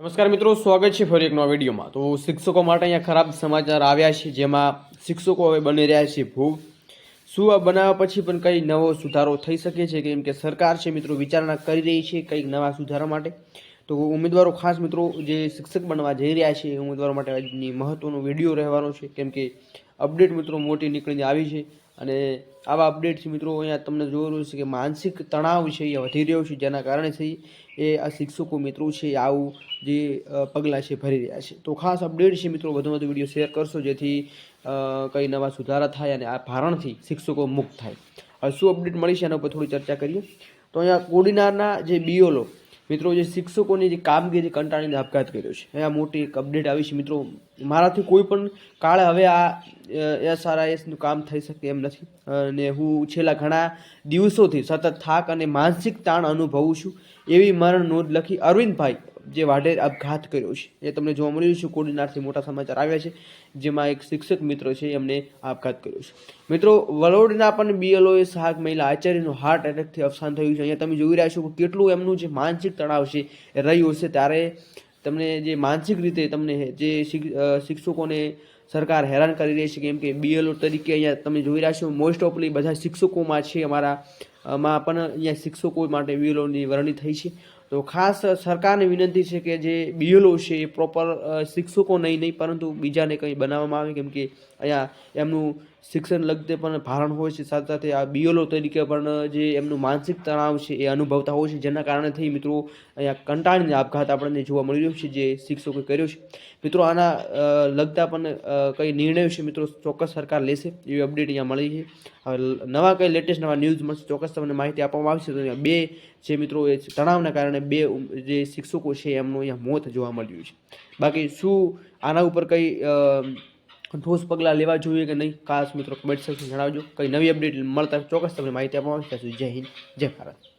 નમસ્કાર મિત્રો, સ્વાગત છે ફરી એક નવા વિડીયોમાં. તો શિક્ષકો માટે અહીંયા ખરાબ સમાચાર આવ્યા છે, જેમાં શિક્ષકો હવે બની રહ્યા છે ભૂખ શું આ બનાવ્યા પછી પણ કંઈ નવો સુધારો થઈ શકે છે? કેમ કે સરકાર છે મિત્રો, વિચારણા કરી રહી છે કંઈક નવા સુધારા માટે. તો ઉમેદવારો ખાસ મિત્રો, જે શિક્ષક બનવા જઈ રહ્યા છે એ ઉમેદવારો માટે આજની મહત્વનો વીડિયો રહેવાનો છે. કેમ કે અપડેટ મિત્રો મોટી નીકળીને આવી છે. અને આવા અપડેટથી મિત્રો, અહીંયા તમને જોયેલું છે કે માનસિક તણાવ છે એ વધી રહ્યો છે, જેના કારણે છે એ આ શિક્ષકો મિત્રો છે આવું જે પગલાં છે ભરી રહ્યા છે. તો ખાસ અપડેટ છે મિત્રો વધુ વધુ વીડિયો શેર કરશો, જેથી કંઈ નવા સુધારા થાય અને આ ભારણથી શિક્ષકો મુક્ત થાય. હવે શું અપડેટ મળી છે એના ઉપર થોડી ચર્ચા કરીએ. તો અહીંયા કોડીનારના જે બીઓલો, મિત્રો, જે શિક્ષકોની જે કામગીરી કંટાળીને આપઘાત કર્યો છે. અહીંયા મોટી એક અપડેટ આવી છે મિત્રો. મારાથી કોઈ પણ કાળે હવે આ એસઆરઆઈએસનું કામ થઈ શકે એમ નથી. અને હું છેલ્લા ઘણા દિવસોથી સતત થાક અને માનસિક તાણ અનુભવું છું. એવી મરણ નોંધ લખી અરવિંદભાઈ જે વાઢેર આપઘાત કર્યો છે. એ તમને જોવા મળી રહ્યું છે. કોડીનારથી મોટા સમાચાર આવ્યા છે. જેમાં એક શિક્ષક મિત્ર છે, એમને આપઘાત કર્યો છે. મિત્રો, વલોડના પણ બીએલઓએ સહાયક મહિલા આચાર્યનું હાર્ટ એટેકથી અવસાન થયું છે. અહીંયા તમે જોઈ રહ્યા છો કેટલું એમનું જે માનસિક તણાવ છે, એ રહ્યું હશે ત્યારે તમને જે માનસિક રીતે તમને જે શિક્ષકોને સરકાર હેરાન કરી રહી છે, કેમ કે બીએલઓ તરીકે અહીંયા તમે જોઈ રહ્યા છો મોસ્ટ ઓફલી બધા શિક્ષકોમાં છે અમારા માં પણ અહીંયા શિક્ષકો માટે બીએલઓની વરણી થઈ છે. તો ખાસ સરકારને વિનંતી છે કે જે બીએલઓ છે એ પ્રોપર શિક્ષકો નહીં નહીં, પરંતુ બીજાને કંઈ બનાવવામાં આવે, કેમ કે અહીંયા એમનું શિક્ષણ લગતે પણ ભારણ હોય છે. સાથે સાથે આ બીએલઓ તરીકે પણ જે એમનું માનસિક તણાવ છે એ અનુભવતા હોય છે, જેના કારણેથી મિત્રો અહીંયા કંટાળીને આપઘાત આપણને જોવા મળી રહ્યો છે, જે શિક્ષકોએ કર્યો છે. મિત્રો, આના લગતા પણ કંઈ નિર્ણયો છે, મિત્રો, ચોક્કસ સરકાર લેશે એવી અપડેટ અહીંયા મળી છે. હવે નવા કંઈ લેટેસ્ટ નવા ન્યૂઝ મળશે, ચોક્કસ તમને માહિતી આપવામાં આવશે. તો બે જે મિત્રો એ તણાવના કારણે બે જે શિક્ષકો છે, એમનું અહીંયા મોત જોવા મળ્યું છે. બાકી શું આના ઉપર કંઈ ઠોસ પગલાં લેવા જોઈએ કે નહીં? ખાસ મિત્રો કમેન્ટ સેક્શન જણાવજો. કંઈ નવી અપડેટ મળતા ચોક્કસ તમને માહિતી આપવામાં આવશે. જય હિન્દ, જય ભારત.